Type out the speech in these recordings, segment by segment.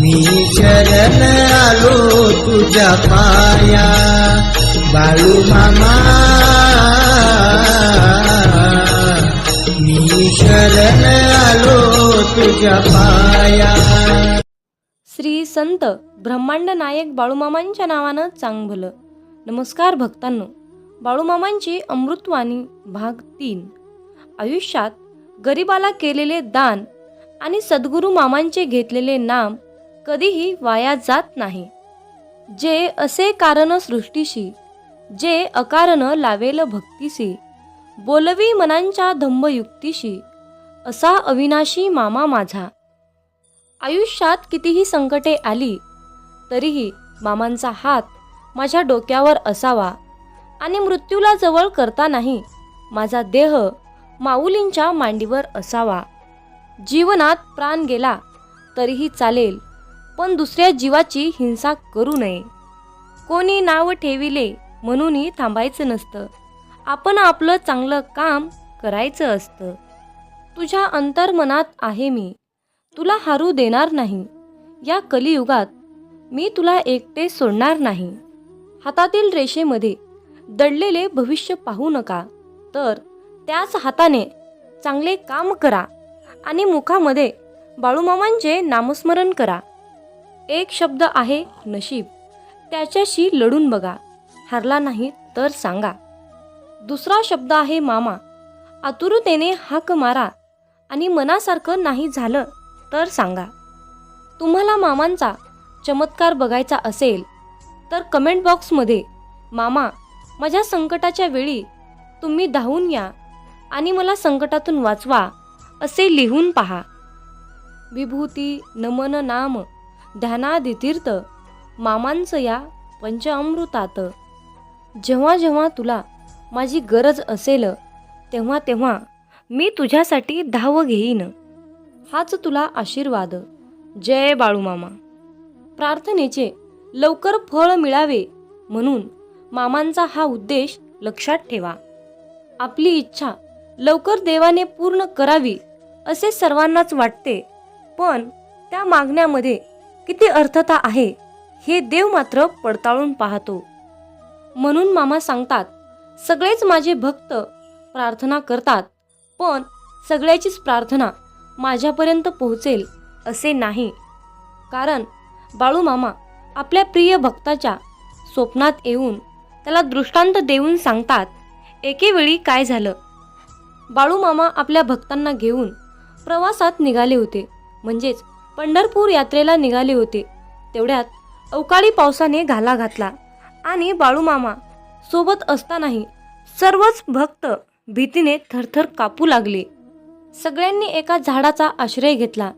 मी शरण आलो तुझ्या पाया. बाळू मामा मी शरण आलो तुझ्या पाया. श्री संत ब्रह्मांड नायक बाळूमामांच्या नावानं चांग भलं नमस्कार भक्तांनो. बाळूमामांची अमृतवाणी भाग तीन. आयुष्यात गरिबाला केलेले दान आणि सद्गुरू मामांचे घेतलेले नाम कधीही वाया जात नाही. जे असे कारण सृष्टीशी जे अकारण लावेल भक्तीशी बोलवी मनांच्या धम्मयुक्तीशी असा अविनाशी मामा माझा. आयुष्यात कितीही संकटे आली तरीही मामांचा हात माझ्या डोक्यावर असावा आणि मृत्यूला जवळ करता नाही माझा देह माऊलींच्या मांडीवर असावा. जीवनात प्राण गेला तरीही चालेल पण दुसऱ्या जीवाची हिंसा करू नये. कोणी नाव ठेविले म्हणूनही थांबायचं नसतं. आपण आपलं चांगलं काम करायचं असतं. तुझ्या अंतर्मनात आहे मी. तुला हारू देणार नाही. या कलियुगात मी तुला एकटे सोडणार नाही. हातातील रेषेमध्ये दडलेले भविष्य पाहू नका. तर त्याच हाताने चांगले काम करा आणि मुखामध्ये बाळूमामांचे नामस्मरण करा. एक शब्द आहे नशीब. त्याच्याशी लढून बघा. हरला नाही तर सांगा. दुसरा शब्द आहे मामा. आतुरतेने हाक मारा आणि मनासारखं नाही झालं तर सांगा. तुम्हाला मामांचा चमत्कार बघायचा असेल तर कमेंट बॉक्समध्ये मामा माझ्या संकटाच्या वेळी तुम्ही धावून या. आणि मला संकटातून वाचवा असे लिहून पहा. विभूती नमन नाम ध्यानादितीर्थ मामांचं या पंचामृतात. जेव्हा जेव्हा तुला माझी गरज असेल तेव्हा तेव्हा मी तुझ्यासाठी धाव घेईन. हाच तुला आशीर्वाद. जय बाळूमामा. प्रार्थनेचे लवकर फळ मिळावे म्हणून मामांचा हा उद्देश लक्षात ठेवा. आपली इच्छा लवकर देवाने पूर्ण करावी असे सर्वांनाच वाटते. पण त्या मागण्यामध्ये किती अर्थता आहे हे देव मात्र पडताळून पाहतो. म्हणून मामा सांगतात सगळेच माझे भक्त प्रार्थना करतात पण सगळ्याचीच प्रार्थना माझ्यापर्यंत पोहोचेल असे नाही. कारण बाळूमामा आपल्या प्रिय भक्ताच्या स्वप्नात येऊन त्याला दृष्टांत देऊन सांगतात एकेवेळी काय झालं? बाळूमामा आपल्या भक्तांना घेऊन प्रवासात निघाले होते. म्हणजेच पंढरपूर यात्रेला निघाले होते. तेवढ्यात अवकाळी पावसाने घाला घातला आणि बाळूमामा सोबत असतानाही सर्वच भक्त भीतीने थरथर कापू लागले. सगळ्यांनी एका झाडाचा आश्रय घेतला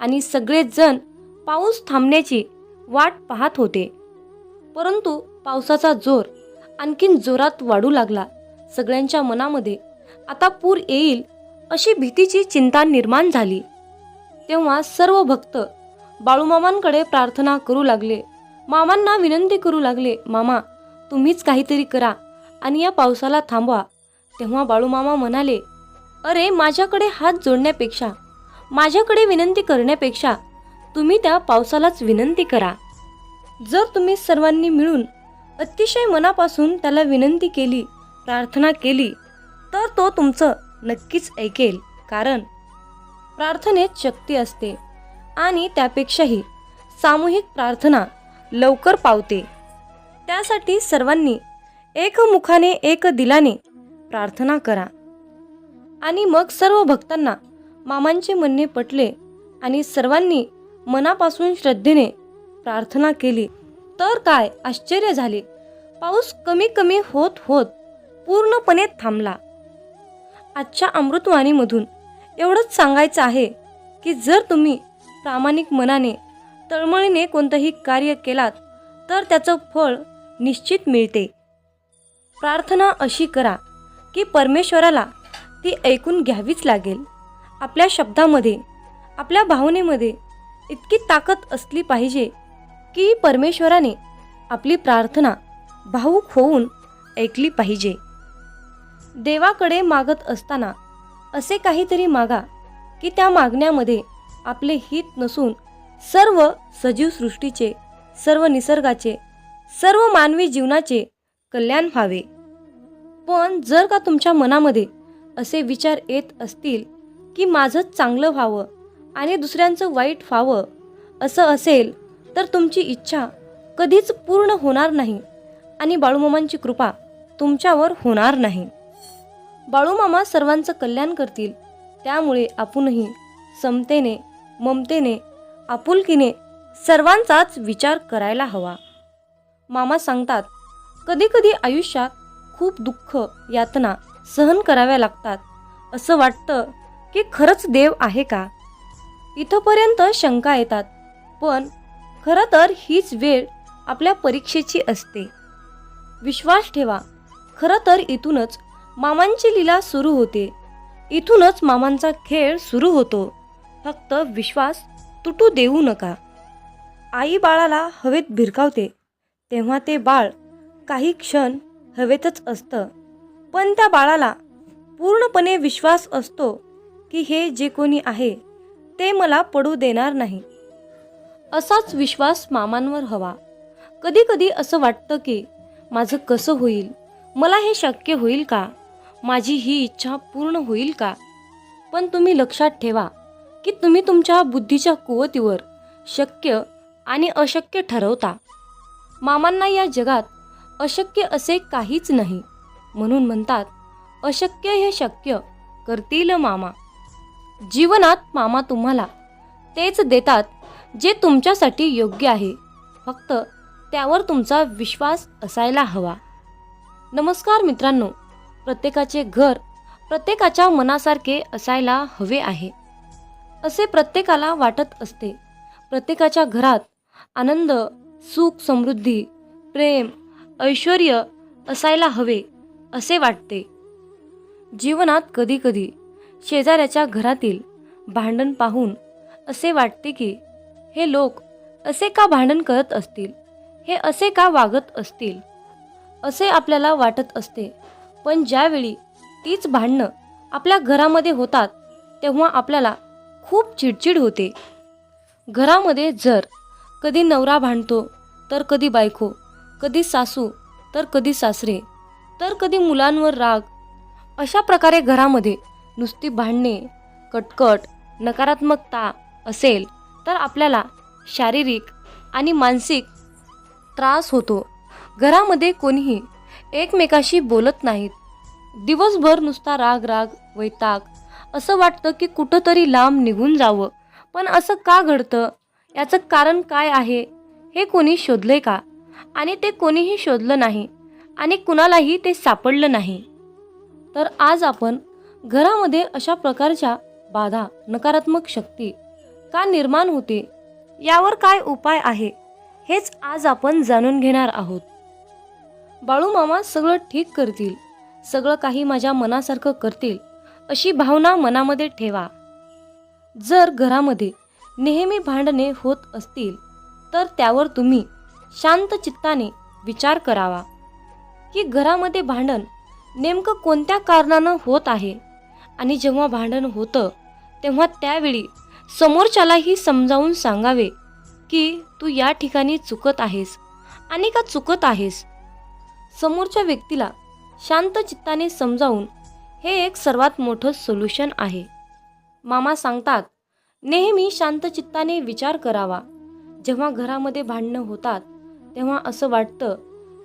आणि सगळेच जण पाऊस थांबण्याची वाट पाहत होते. परंतु पावसाचा जोर आणखीन जोरात वाढू लागला. सगळ्यांच्या मनामध्ये आता पूर येईल अशी भीतीची चिंता निर्माण झाली. तेव्हा सर्व भक्त बाळूमामांकडे प्रार्थना करू लागले. मामांना विनंती करू लागले मामा तुम्हीच काहीतरी करा आणि या पावसाला थांबवा. तेव्हा बाळूमामा म्हणाले अरे माझ्याकडे हात जोडण्यापेक्षा माझ्याकडे विनंती करण्यापेक्षा तुम्ही त्या पावसालाच विनंती करा. जर तुम्ही सर्वांनी मिळून अतिशय मनापासून त्याला विनंती केली प्रार्थना केली तर तो तुमचं नक्कीच ऐकेल कारण प्रार्थनेत शक्ती असते आणि त्यापेक्षाही सामूहिक प्रार्थना लवकर पावते. त्यासाठी सर्वांनी एकमुखाने एक दिलाने प्रार्थना करा. आणि मग सर्व भक्तांना मामांचे म्हणणे पटले आणि सर्वांनी मनापासून श्रद्धेने प्रार्थना केली. तर काय? आश्चर्य झाले. पाऊस कमी कमी होत होत पूर्णपणे थांबला. आजच्या अमृतवाणीमधून एवढंच सांगायचं आहे की जर तुम्ही प्रामाणिक मनाने तळमळीने कोणतंही कार्य केलात तर त्याचं फळ निश्चित मिळते. प्रार्थना अशी करा की परमेश्वराला ती ऐकून घ्यावीच लागेल. आपल्या शब्दामध्ये आपल्या भावनेमध्ये इतकी ताकद असली पाहिजे की परमेश्वराने आपली प्रार्थना भावूक होऊन ऐकली पाहिजे. देवाकडे मागत असताना असे काहीतरी मागा की त्या मागण्यामध्ये आपले हित नसून सर्व सजीव सृष्टीचे सर्व निसर्गाचे सर्व मानवी जीवनाचे कल्याण व्हावे. पण जर का तुमच्या मनामध्ये असे विचार येत असतील की माझंच चांगलं व्हावं आणि दुसऱ्यांचं वाईट व्हावं असं असेल तर तुमची इच्छा कधीच पूर्ण होणार नाही आणि बाळूमामांची कृपा तुमच्यावर होणार नाही. बाळूमामा सर्वांचं कल्याण करतील. त्यामुळे आपणही समतेने ममतेने आपुलकीने सर्वांचाच विचार करायला हवा. मामा सांगतात कधीकधी आयुष्यात खूप दुःख यातना सहन कराव्या लागतात. असं वाटतं की खरंच देव आहे का? इथंपर्यंत शंका येतात. पण खरं तर हीच वेळ आपल्या परीक्षेची असते. विश्वास ठेवा खरं तर इथूनच मामांची लीला सुरू होते. इथूनच मामांचा खेळ सुरू होतो. फक्त विश्वास तुटू देऊ नका. आई बाळाला हवेत भिरकावते. तेव्हा ते बाळ काही क्षण हवेतच असतं. पण त्या बाळाला पूर्णपणे विश्वास असतो की हे जे कोणी आहे ते मला पडू देणार नाही. असाच विश्वास मामांवर हवा. कधी कधी असं वाटतं की माझं कसं होईल? मला हे शक्य होईल का? माझी ही इच्छा पूर्ण होईल का? पण तुम्ही लक्षात ठेवा की तुम्ही तुमच्या बुद्धीच्या कुवतीवर शक्य आणि अशक्य ठरवता. मामांना या जगात अशक्य असे काहीच नाही. म्हणून म्हणतात अशक्य हे शक्य करतील मामा. जीवनात मामा तुम्हाला तेच देतात जे तुमच्यासाठी योग्य आहे. फक्त त्यावर तुमचा विश्वास असायला हवा. नमस्कार मित्रांनो प्रत्येकाचे घर प्रत्येकाच्या मनासारखे असायला हवे आहे. असे प्रत्येकाला वाटत असते. प्रत्येकाच्या घरात आनंद सुख समृद्धी प्रेम ऐश्वर असायला हवे असे वाटते. जीवनात कधीकधी शेजाऱ्याच्या घरातील भांडण पाहून असे वाटते की हे लोक असे का भांडण करत असतील? हे असे का वागत असतील? असे आपल्याला वाटत असते. पण ज्यावेळी तीच भांडणं आपल्या घरामध्ये होतात तेव्हा आपल्याला खूप चिडचिड होते. घरामध्ये जर कधी नवरा भांडतो तर कधी बायको कधी सासू तर कधी सासरे तर कधी मुलांवर राग अशा प्रकारे घरामध्ये नुसती भांडणे कटकट नकारात्मकता असेल तर आपल्याला शारीरिक आणि मानसिक त्रास होतो. घरामध्ये कोणीही एकमेकाशी बोलत नाहीत. दिवसभर नुसता राग राग वैताग. असं वाटतं की कुठंतरी लांब निघून जावं. पण असं का घडतं? याचं कारण काय आहे? हे कोणी शोधले का? आणि ते कोणीही शोधलं नाही. आणि कुणालाही ते सापडलं नाही. तर आज आपण घरामध्ये अशा प्रकारच्या बाधा नकारात्मक शक्ती का निर्माण होते? यावर काय उपाय आहे? हेच आज आपण जाणून घेणार आहोत. बाळूमामा सगळं ठीक करतील. सगळं काही माझ्या मनासारखं करतील अशी भावना मनामध्ये ठेवा. जर घरामध्ये नेहमी भांडणे होत असतील तर त्यावर तुम्ही शांत चित्ताने विचार करावा. की घरामध्ये भांडण नेमकं कोणत्या कारणानं होत आहे? आणि जेव्हा भांडण होतं तेव्हा त्यावेळी समोरच्यालाही समजावून सांगावे की तू या ठिकाणी चुकत आहेस आणि का चुकत आहेस? समोरच्या व्यक्तीला शांत चित्ताने समजावून हे एक सर्वात मोठं सोल्युशन आहे. मामा सांगतात नेहमी शांत चित्ताने विचार करावा. जेव्हा घरामध्ये भांडणं होतात तेव्हा असं वाटतं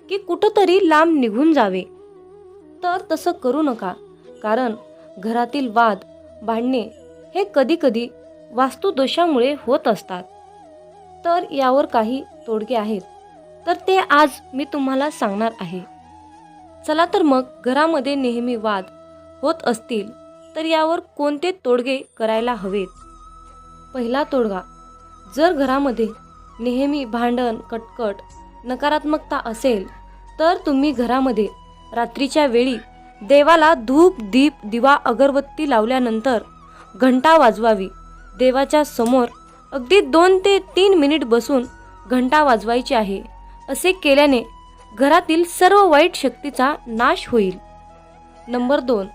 की कुठंतरी लांब निघून जावे. तर तसं करू नका कारण घरातील वाद भांडणे हे कधीकधी वास्तुदोषामुळे होत असतात. तर यावर काही तोडगे आहेत. तर ते आज मी तुम्हाला सांगणार आहे. चला तर मग घरामध्ये नेहमी वाद होत असतील तर यावर कोणते तोडगे करायला हवेत? पहिला तोडगा जर घरामध्ये नेहमी भांडण कटकट नकारात्मकता असेल तर तुम्ही घरामध्ये रात्रीच्या वेळी देवाला धूप दीप दिवा अगरबत्ती लावल्यानंतर घंटा वाजवावी. देवाच्या समोर अगदी दोन ते तीन मिनिट बसून घंटा वाजवायची आहे. असे केल्याने घरातील सर्व वाईट शक्तीचा नाश होईल. नंबर दोन.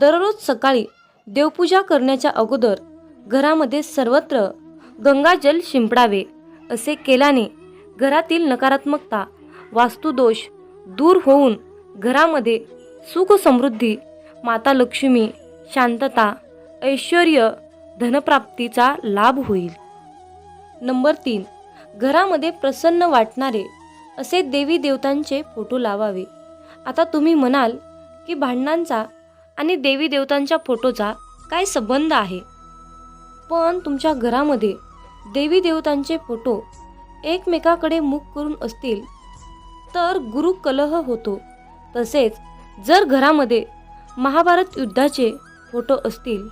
दररोज सकाळी देवपूजा करण्याच्या अगोदर घरामध्ये सर्वत्र गंगाजल शिंपडावे असे केल्याने घरातील नकारात्मकता वास्तुदोष दूर होऊन घरामध्ये सुख समृद्धी माता लक्ष्मी शांतता ऐश्वर धनप्राप्तीचा लाभ होईल. नंबर तीन. घरामध्ये प्रसन्न वाटणारे असे देवी देवतांचे फोटो लावावे. आता तुम्ही म्हणाल की भांडणांचा आणि देवी देवतांच्या फोटोचा काय संबंध आहे? पण तुमच्या घरामध्ये देवी देवतांचे फोटो एकमेकाकडे मुख करून असतील तर गुरु कलह होतो. तसेच जर घरामध्ये महाभारत युद्धाचे फोटो असतील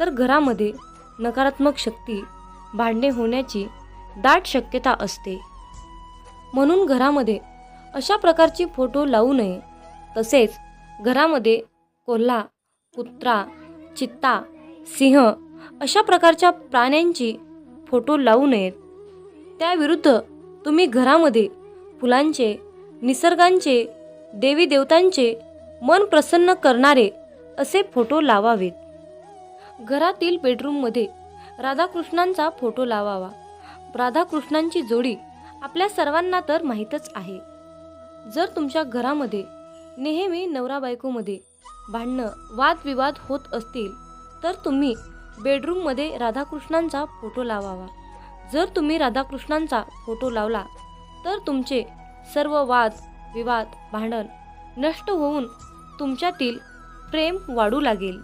तर घरामध्ये नकारात्मक शक्ती भांडणे होण्याची दाट शक्यता असते. म्हणून घरामध्ये अशा प्रकारची फोटो लावू नये. तसेच घरामध्ये कोल्हा कुत्रा चित्ता सिंह अशा प्रकारच्या प्राण्यांची फोटो लावू नयेत. त्याविरुद्ध तुम्ही घरामध्ये फुलांचे निसर्गांचे देवी देवतांचे मन प्रसन्न करणारे असे फोटो लावावेत. घरातील बेडरूममध्ये राधाकृष्णांचा फोटो लावावा. राधाकृष्णांची जोडी आपल्या सर्वांना तर माहीतच आहे. जर तुमच्या घरामध्ये नेहमी नवरा बायकोमध्ये भांडणं वादविवाद होत असतील तर तुम्ही बेडरूममध्ये राधाकृष्णांचा फोटो लावावा. जर तुम्ही राधाकृष्णांचा फोटो लावला तर तुमचे सर्व वाद विवाद भांडण नष्ट होऊन तुमच्यातील प्रेम वाढू लागेल.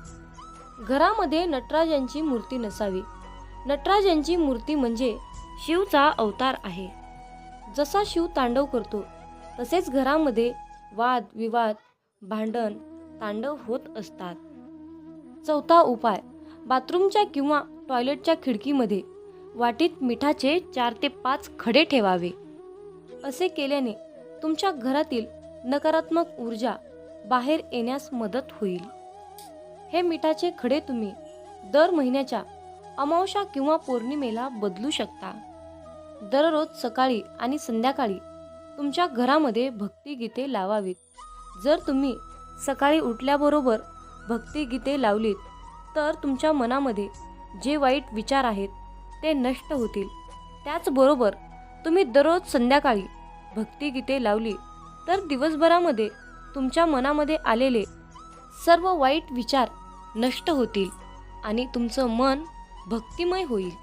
घरामध्ये नटराजांची मूर्ती नसावी. नटराजांची मूर्ती म्हणजे शिवचा अवतार आहे. जसा शिव तांडव करतो तसेच घरामध्ये वाद विवाद भांडण तांडव होत असतात. चौथा उपाय बाथरूमच्या किंवा टॉयलेटच्या खिडकीमध्ये वाटीत मिठाचे चार ते पाच खडे ठेवावे. असे केल्याने तुमच्या घरातील नकारात्मक ऊर्जा बाहेर येण्यास मदत होईल. हे मिठाचे खडे तुम्ही दर महिन्याच्या अमावशा किंवा पौर्णिमेला बदलू शकता. दररोज सकाळी आणि संध्याकाळी तुमच्या घरामध्ये भक्तिगीते लावावीत. जर तुम्ही सकाळी उठल्याबरोबर भक्तिगीते लावलीत तर तुमच्या मनामध्ये जे वाईट विचार आहेत ते नष्ट होतील. त्याचबरोबर तुम्ही दररोज संध्याकाळी भक्तिगीते लावली तर दिवसभरामध्ये तुमच्या मनामध्ये आलेले सर्व वाईट विचार नष्ट होतील आणि तुमचं मन भक्तिमय होईल.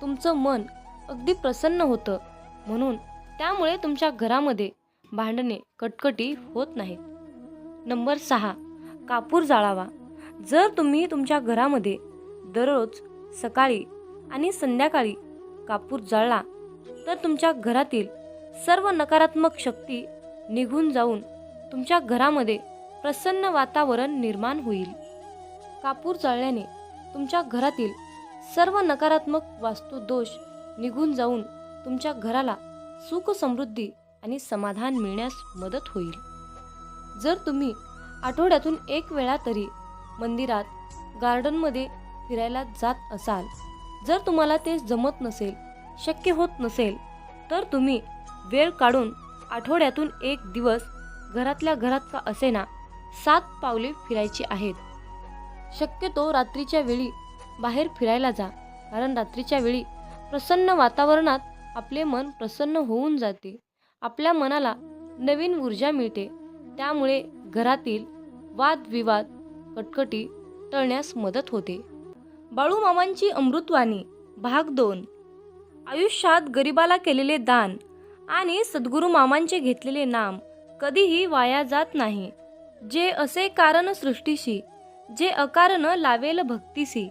तुमचं मन अगदी प्रसन्न होतं. म्हणून त्यामुळे तुमच्या घरामध्ये भांडणे कटकटी होत नाहीत. नंबर सहा कापूर जाळावा. जर तुम्ही तुमच्या घरामध्ये दररोज सकाळी आणि संध्याकाळी कापूर जाळला तर तुमच्या घरातील सर्व नकारात्मक शक्ती निघून जाऊन तुमच्या घरामध्ये प्रसन्न वातावरण निर्माण होईल. कापूर जाळल्याने तुमच्या घरातील सर्व नकारात्मक वास्तुदोष निघून जाऊन तुमच्या घराला सुख समृद्धी आणि समाधान मिळण्यास मदत होईल. जर तुम्ही आठवड्यातून एक वेळा तरी मंदिरात गार्डनमध्ये फिरायला जात असाल जर तुम्हाला ते जमत नसेल शक्य होत नसेल तर तुम्ही वेळ काढून आठवड्यातून एक दिवस घरातल्या घरात का असेना सात पावले फिरायची आहेत. शक्यतो रात्रीच्या वेळी बाहेर फिरायला जा कारण रात्रीच्या वेळी प्रसन्न वातावरणात आपले मन प्रसन्न होऊन जाते. आपल्या मनाला नवीन ऊर्जा मिळते. त्यामुळे घरातील वादविवाद कटकटी टळण्यास मदत होते. बाळूमामांची अमृतवाणी भाग दोन. आयुष्यात गरिबाला केलेले दान आणि सद्गुरू मामांचे घेतलेले नाम कधीही वाया जात नाही. जे असे कारण सृष्टीशी जे अकारण लावेल भक्तीशी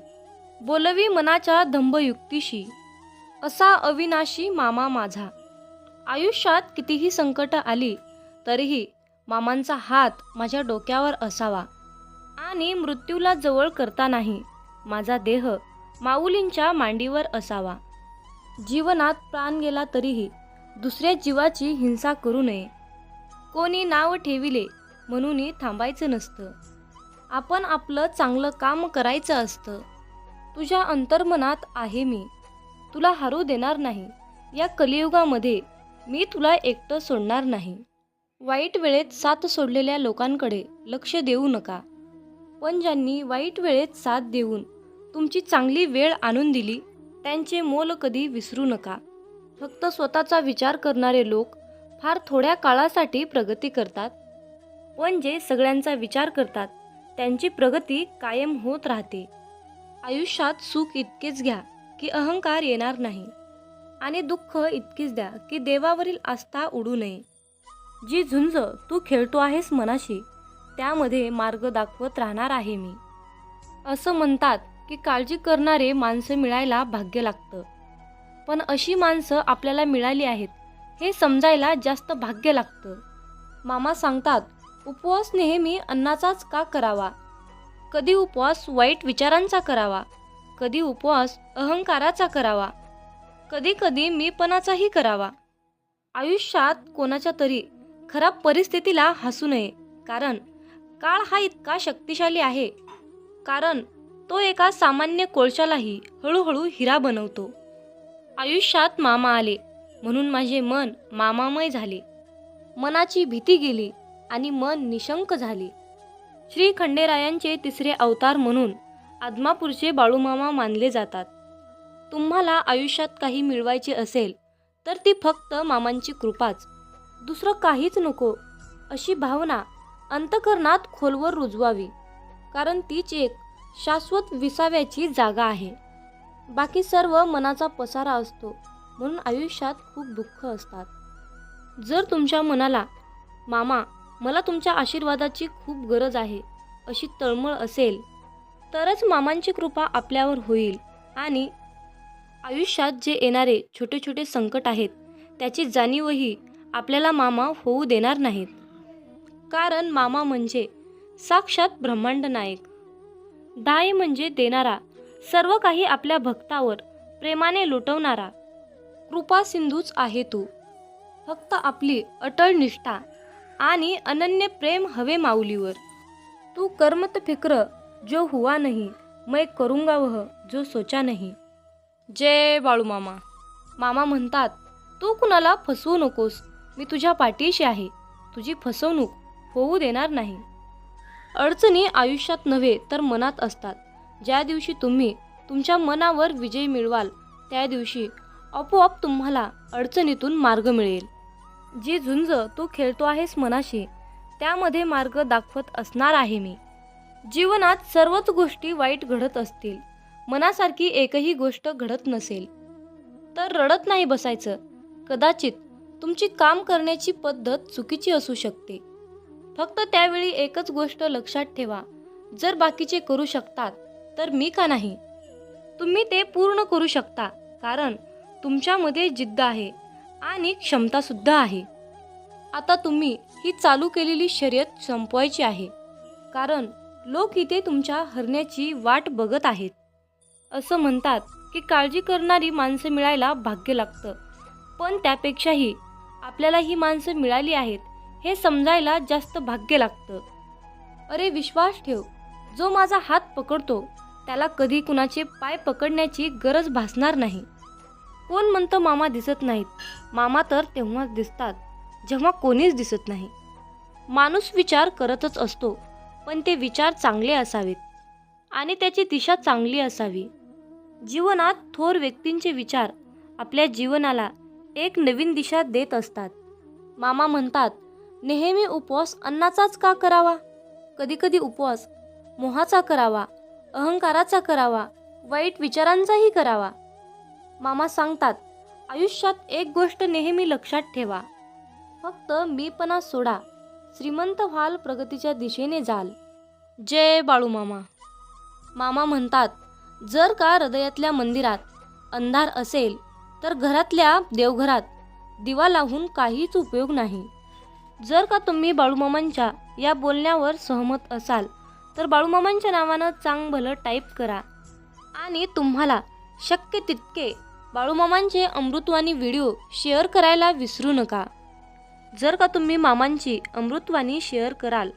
बोलवी मनाच्या धंभयुक्तीशी असा अविनाशी मामा माझा. आयुष्यात कितीही संकट आली तरीही मामांचा हात माझ्या डोक्यावर असावा. आणि मृत्यूला जवळ करता नाही माझा देह माऊलींच्या मांडीवर असावा. जीवनात प्राण गेला तरीही दुसऱ्या जीवाची हिंसा करू नये. कोणी नाव ठेविले म्हणून थांबायचं नसतं. आपण आपलं चांगलं काम करायचं असतं. तुझ्या अंतर्मनात आहे मी. तुला हरू देणार नाही. या कलियुगामध्ये मी तुला एकटं सोडणार नाही. वाईट वेळेत साथ सोडलेल्या लोकांकडे लक्ष देऊ नका. पण ज्यांनी वाईट वेळेत साथ देऊन तुमची चांगली वेळ आणून दिली त्यांचे मोल कधी विसरू नका. फक्त स्वतःचा विचार करणारे लोक फार थोड्या काळासाठी प्रगती करतात. पण जे सगळ्यांचा विचार करतात त्यांची प्रगती कायम होत राहते. आयुष्यात सुख इतकेच घ्या. की अहंकार येणार नाही. आणि दुःख इतकीच द्या की देवावरील आस्था उडू नये. जी झुंज तू खेळतो आहेस मनाशी त्यामध्ये मार्ग दाखवत राहणार आहे मी. असं म्हणतात की काळजी करणारे माणसं मिळायला भाग्य लागतं. पण अशी माणसं आपल्याला मिळाली आहेत हे समजायला जास्त भाग्य लागतं. मामा सांगतात उपवास नेहमी अन्नाचाच का करावा? कधी उपवास वाईट विचारांचा करावा? कधी उपवास अहंकाराचा करावा. कधी कधी मीपणाचाही करावा. आयुष्यात कोणाच्या तरी खराब परिस्थितीला हसू नये. कारण काळ हा इतका शक्तिशाली आहे. कारण तो एका सामान्य कोळशालाही हळूहळू हिरा बनवतो. आयुष्यात मामा आले. म्हणून माझे मन मामामय झाले. मनाची भीती गेली आणि मन निशंक झाले. श्री खंडेरायांचे तिसरे अवतार म्हणून आदमापूरचे बाळूमामा मानले जातात. तुम्हाला आयुष्यात काही मिळवायचे असेल तर ती फक्त मामांची कृपाच. दुसरं काहीच नको. अशी भावना अंतकरणात खोलवर रुजवावी कारण तीच एक शाश्वत विसाव्याची जागा आहे. बाकी सर्व मनाचा पसारा असतो म्हणून आयुष्यात खूप दुःख असतात. जर तुमच्या मनाला मामा मला तुमच्या आशीर्वादाची खूप गरज आहे अशी तळमळ असेल तरच मामांची कृपा आपल्यावर होईल. आणि आयुष्यात जे येणारे छोटे छोटे संकट आहेत त्याची जाणीवही आपल्याला मामा होऊ देणार नाहीत. कारण मामा म्हणजे साक्षात ब्रह्मांड नायक. दाय म्हणजे देणारा सर्व काही आपल्या भक्तावर प्रेमाने लुटवणारा. कृपा सिंधूच आहे तू. फक्त आपली अटळ निष्ठा आणि अनन्य प्रेम हवे माऊलीवर. तू कर्मत फिक्र जो हुआ नाही मैं करूंगा वह जो सोचा नाही। जय बाळू मामा। मामा म्हणतात तू कुणाला फसवू नकोस. मी तुझ्या पाठीशी आहे. तुझी फसवणूक होऊ देणार नाही. अडचणी आयुष्यात नव्हे तर मनात असतात. ज्या दिवशी तुम्ही तुमच्या मनावर विजय मिळवाल त्या दिवशी आपोआप तुम्हाला अडचणीतून मार्ग मिळेल. जी झुंज तू खेळतो आहेस मनाशी त्यामध्ये मार्ग दाखवत असणार आहे मी. जीवनात सर्वच गोष्टी वाईट घडत असतील. मनासारखी एकही गोष्ट घडत नसेल. तर रडत नाही बसायचं. कदाचित तुमची काम करण्याची पद्धत चुकीची असू शकते. फक्त त्यावेळी एकच गोष्ट लक्षात ठेवा. जर बाकीचे करू शकतात तर मी का नाही? तुम्ही ते पूर्ण करू शकता कारण तुमच्यामध्ये जिद्द आहे आणि क्षमतासुद्धा आहे. आता तुम्ही ही चालू केलेली शर्यत संपवायची आहे. कारण लोक इथे तुमच्या हरण्याची वाट बघत आहेत. असं म्हणतात की काळजी करणारी माणसं मिळायला भाग्य लागतं. पण त्यापेक्षाही आपल्याला ही माणसं मिळाली आहेत हे समजायला जास्त भाग्य लागतं. अरे विश्वास ठेव जो माझा हात पकडतो त्याला कधी कुणाचे पाय पकडण्याची गरज भासणार नाही. कोण म्हणतं मामा दिसत नाहीत. मामा तर तेव्हाच दिसतात जेव्हा कोणीच दिसत नाही. माणूस विचार करतच असतो पण ते विचार चांगले असावेत. आणि त्याची दिशा चांगली असावी. जीवनात थोर व्यक्तींचे विचार आपल्या जीवनाला एक नवीन दिशा देत असतात. मामा म्हणतात नेहमी उपवास अन्नाचाच का करावा? कधीकधी उपवास मोहाचा करावा अहंकाराचा करावा वाईट विचारांचाही करावा. मामा सांगतात आयुष्यात एक गोष्ट नेहमी लक्षात ठेवा. फक्त मीपणा सोडा. श्रीमंत व्हाल प्रगतीच्या दिशेने जाल. जय बाळू मामा. मामा म्हणतात जर का हृदयातल्या मंदिरात अंधार असेल तर घरातल्या देवघरात दिवा लावून काहीच उपयोग नाही. जर का तुम्ही बाळूमामांच्या या बोलण्यावर सहमत असाल तर बाळूमामांच्या नावानं चांग भलं टाईप करा. आणि तुम्हाला शक्य तितके बाळूमामांचे अमृतवाणी व्हिडिओ शेअर करायला विसरू नका. जर का तुम्ही मामांची अमृतवाणी शेअर कराल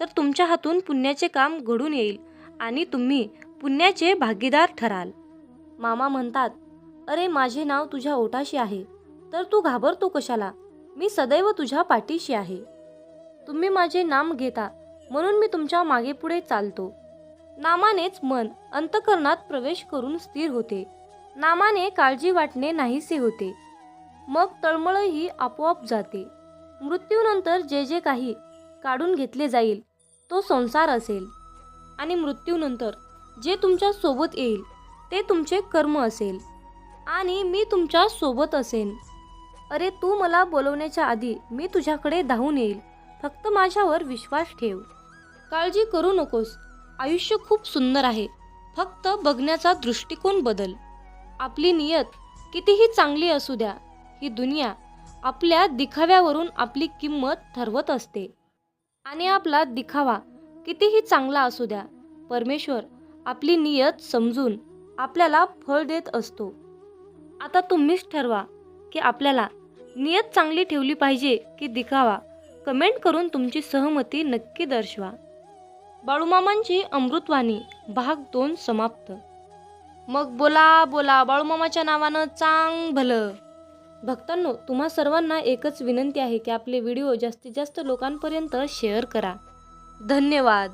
तर तुमच्या हातून पुण्याचे काम घडून येईल आणि तुम्ही पुण्याचे भागीदार ठराल. मामा म्हणतात अरे माझे नाव तुझ्या ओटाशी आहे तर तू घाबरतो कशाला? मी सदैव तुझ्या पाठीशी आहे. तुम्ही माझे नाम घेता म्हणून मी तुमच्या मागे पुढे चालतो. नामानेच मन अंतकरणात प्रवेश करून स्थिर होते. नामाने काळजी वाटणे नाहीसे होते. मग तळमळही आपोआप जाते. मृत्यूनंतर जे जे काही काढून घेतले जाईल तो संसार असेल. आणि मृत्यूनंतर जे तुमच्यासोबत येईल ते तुमचे कर्म असेल. आणि मी तुमच्यासोबत असेन. अरे तू मला बोलवण्याच्या आधी मी तुझ्याकडे धावून येईल. फक्त माझ्यावर विश्वास ठेव. काळजी करू नकोस. आयुष्य खूप सुंदर आहे. फक्त बघण्याचा दृष्टिकोन बदल. आपली नियत कितीही चांगली असू द्या ही दुनिया आपल्या दिखाव्यावरून आपली किंमत ठरवत असते. आणि आपला दिखावा कितीही चांगला असू द्या परमेश्वर आपली नियत समजून आपल्याला फळ देत असतो. आता तुम्हीच ठरवा की आपल्याला नियत चांगली ठेवली पाहिजे की दिखावा. कमेंट करून तुमची सहमती नक्की दर्शवा. बाळूमामांची अमृतवाणी भाग दोन समाप्त. मग बोला बोला बाळूमामाच्या नावानं चांग भलं. भक्तांनो तुम्हा सर्वांना एकच विनंती आहे की आपले व्हिडिओ जास्तीत जास्त लोकांपर्यंत शेअर करा. धन्यवाद.